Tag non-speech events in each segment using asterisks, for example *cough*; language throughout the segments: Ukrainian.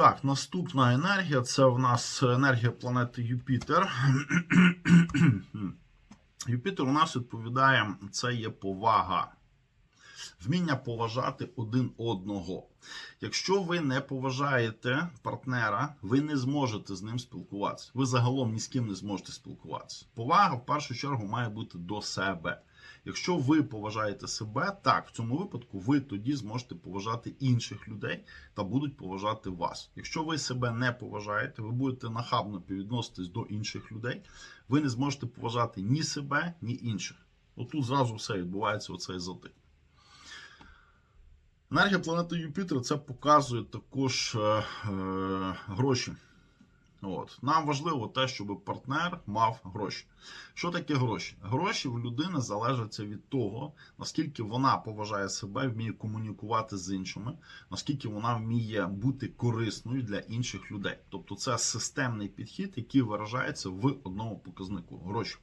Так, наступна енергія це в нас енергія планети Юпітер. *clears throat* Юпітер у нас відповідає, це є повага. Вміння поважати один одного. Якщо ви не поважаєте партнера, ви не зможете з ним спілкуватися. Ви загалом ні з ким не зможете спілкуватися. Повага в першу чергу має бути до себе. Якщо ви поважаєте себе, так в цьому випадку ви тоді зможете поважати інших людей та будуть поважати вас. Якщо ви себе не поважаєте, ви будете нахабно відноситись до інших людей, ви не зможете поважати ні себе, ні інших. Отут зразу все відбувається оцей затик. Енергія планети Юпітер це показує також е, е, гроші. От. Нам важливо те, щоб партнер мав гроші. Що таке гроші? Гроші в людини залежаться від того, наскільки вона поважає себе, вміє комунікувати з іншими, наскільки вона вміє бути корисною для інших людей. Тобто це системний підхід, який виражається в одному показнику гроші.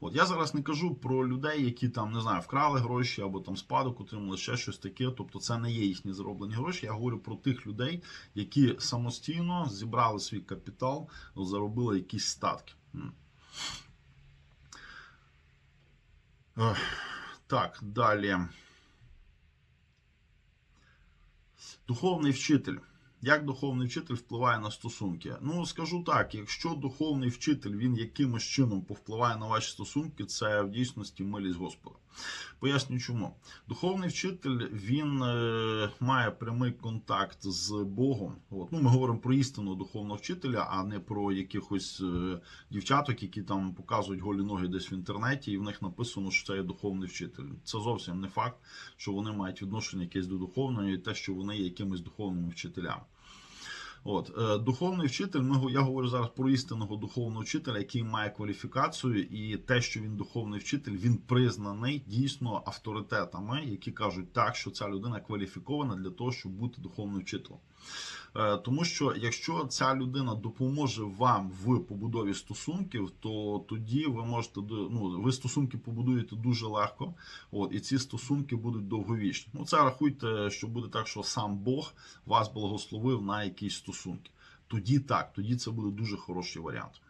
От я зараз не кажу про людей, які там не знаю, вкрали гроші або там спадок отримали ще щось таке. Тобто, це не є їхні зароблені гроші. Я говорю про тих людей, які самостійно зібрали свій капітал, заробили якісь статки. Так, далі. Духовний вчитель. Як духовний вчитель впливає на стосунки? Ну, скажу так: якщо духовний вчитель він якимось чином повпливає на ваші стосунки, це в дійсності милість Господа. Поясню чому. Духовний вчитель він е, має прямий контакт з Богом. От. Ну, ми говоримо про істинного духовного вчителя, а не про якихось е, дівчаток, які там показують голі ноги десь в інтернеті, і в них написано, що це є духовний вчитель. Це зовсім не факт, що вони мають відношення якесь до духовного і те, що вони є якимись духовними вчителями. От е, духовний вчитель. Ми я говорю зараз про істинного духовного вчителя, який має кваліфікацію, і те, що він духовний вчитель, він признаний дійсно авторитетами, які кажуть так, що ця людина кваліфікована для того, щоб бути духовним вчителем. Е, Тому що якщо ця людина допоможе вам в побудові стосунків, то тоді ви можете ну, ви стосунки побудуєте дуже легко. От і ці стосунки будуть довговічні. Ну це рахуйте, що буде так, що сам Бог вас благословив на якісь стосунки. Тоді так, тоді це буде дуже хороший варіант.